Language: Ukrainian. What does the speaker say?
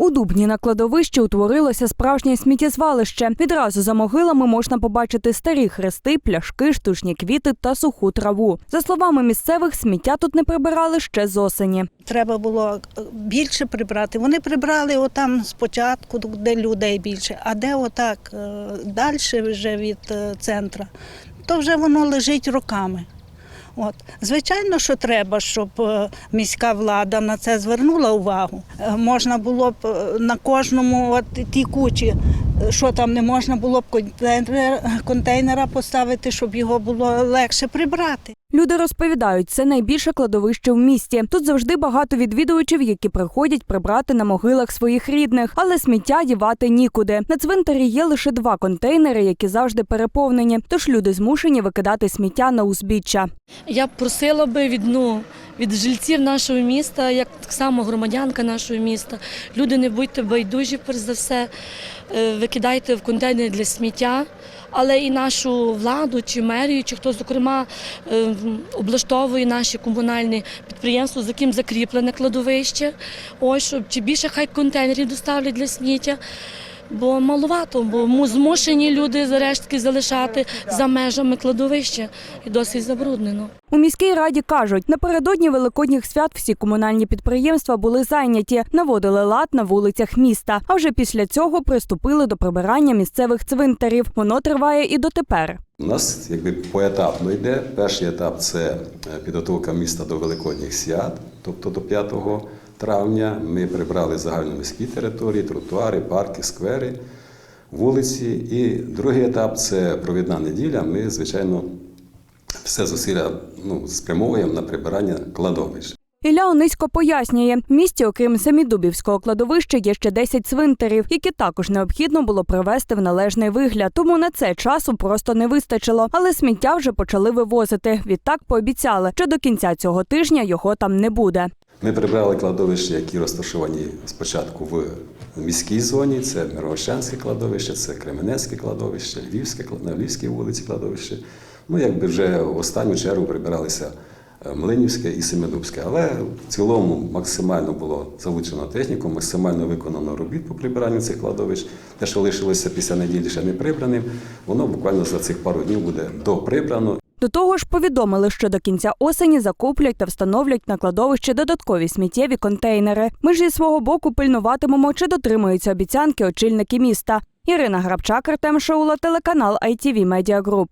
У Дубні на кладовищі утворилося справжнє сміттєзвалище. Відразу за могилами можна побачити старі хрести, пляшки, штучні квіти та суху траву. За словами місцевих, сміття тут не прибирали ще з осені. Треба було е, більше прибрати. Вони прибрали отам спочатку, де людей більше, а де отак далі вже від е, центра, то вже воно лежить роками. От. Звичайно, що треба, щоб е, міська влада на це звернула увагу. Е, Можна було б е, на кожному от ті кучі, що там не можна було б контейнер, контейнера поставити, щоб його було легше прибрати. Люди розповідають, це найбільше кладовище в місті. Тут завжди багато відвідувачів, які приходять прибрати на могилах своїх рідних, але сміття дівати нікуди. На цвинтарі є лише два контейнери, які завжди переповнені. Тож люди змушені викидати сміття на узбіччя. Я б просила би від, ну, від жильців нашого міста, як так само громадянка нашого міста. Люди не будьте байдужі, перш за все, Е, викидайте в контейнери для сміття, але і нашу владу чи мерію, чи хто, зокрема, е, облаштовує наші комунальні підприємства, за ким закріплене кладовище. Ось, щоб чи більше хай контейнерів доставлять для сміття. Бо маловато, бо му- змушені люди за рештки залишати за межами кладовища і досить забруднено. У міській раді кажуть, напередодні великодніх свят всі комунальні підприємства були зайняті, наводили лад на вулицях міста. А вже після цього приступили до прибирання місцевих цвинтарів. Воно триває і дотепер. У нас якби поетапно йде. Перший етап це е, підготовка міста до великодніх свят, тобто до 5 травня. Ми прибрали загальноміські території, тротуари, парки, сквери, вулиці. І другий етап це провідна неділя. Ми, звичайно, все зусилля ну, спрямовуємо на прибирання кладовищ. Ілля Онисько пояснює, в місті, окрім Самідубівського кладовища, є ще 10 цвинтарів, які також необхідно було привести в належний вигляд. Тому на це часу просто не вистачило. Але сміття вже почали вивозити. Відтак пообіцяли, що до кінця цього тижня його там не буде. Ми прибрали кладовища, які розташовані спочатку в міській зоні. Це Мировощанське кладовище, це Кременецьке кладовище, Львівське на Львівській вулиці кладовище. Ну, якби вже в останню чергу прибиралися е, Млинівське і Семидубське. Але в цілому максимально було залучено техніку, максимально виконано робіт по прибиранню цих кладовищ. Те, що лишилося після неділі ще не прибраним, воно буквально за цих пару днів буде доприбрано До того ж, повідомили, що до кінця осені закуплять та встановлять на кладовище додаткові сміттєві контейнери. Ми ж зі свого боку пильнуватимемо, чи дотримуються обіцянки очільники міста. Ірина Грабчак, Артем Шаула, телеканал ITV Media Group.